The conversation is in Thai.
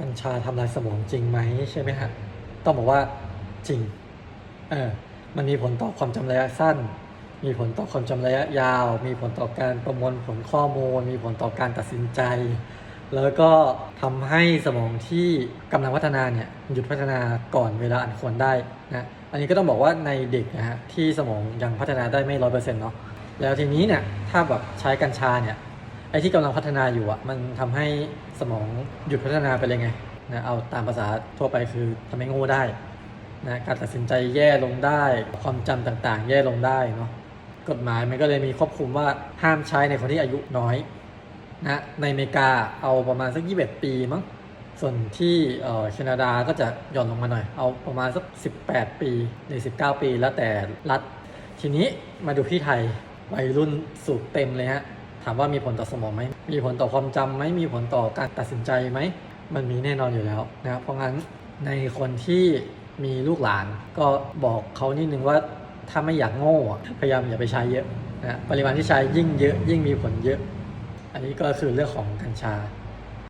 กัญชาทำลายสมองจริงไหมใช่ไหมฮะต้องบอกว่าจริงเออมันมีผลต่อความจำระยะสั้น มีผลต่อความจำระยะยาว มีผลต่อการประมวลผลข้อมูล มีผลต่อการตัดสินใจ แล้วก็ทำให้สมองที่กำลังพัฒนาเนี่ยหยุดพัฒนาก่อนเวลาอันควรได้นะอันนี้ก็ต้องบอกว่าในเด็กนะฮะที่สมองยังพัฒนาได้ไม่ร้อยเปอร์เซ็นต์เนาะแล้วทีนี้เนี่ยถ้าแบบใช้กัญชาเนี่ย ไอ้ที่กำลังพัฒนาอยู่อะมันทำให้สมองหยุดพัฒนาไปเลยไงนะเอาตามภาษาทั่วไปคือทำให้โง่ได้นะการตัดสินใจแย่ลงได้ ความจำต่างๆ แย่ลงได้เนาะกฎหมายมันก็เลยมีควบคุมว่าห้ามใช้ในคนที่อายุน้อยนะในอเมริกาเอาประมาณสัก 21 ปีมั้งส่วนที่เออแคนาดาก็จะหย่อนลงมาหน่อย เอาประมาณสัก 18 ปีหรือ 19 ปีแล้วแต่รัฐ ทีนี้มาดูที่ไทยวัยรุ่นสูบเต็มเลยฮะามว่ามีผลต่อสมองไหม มีผลต่อความจำไหม มีผลต่อการตัดสินใจไหม มันมีแน่นอนอยู่แล้วนะครับ เพราะงั้นในคนที่มีลูกหลานก็บอกเขานิดนึงว่าถ้าไม่อยากโง่ พยายามอย่าไปใช้เยอะนะ ปริมาณที่ใช้ยิ่งเยอะยิ่งมีผลเยอะ อันนี้ก็คือเรื่องของกัญชา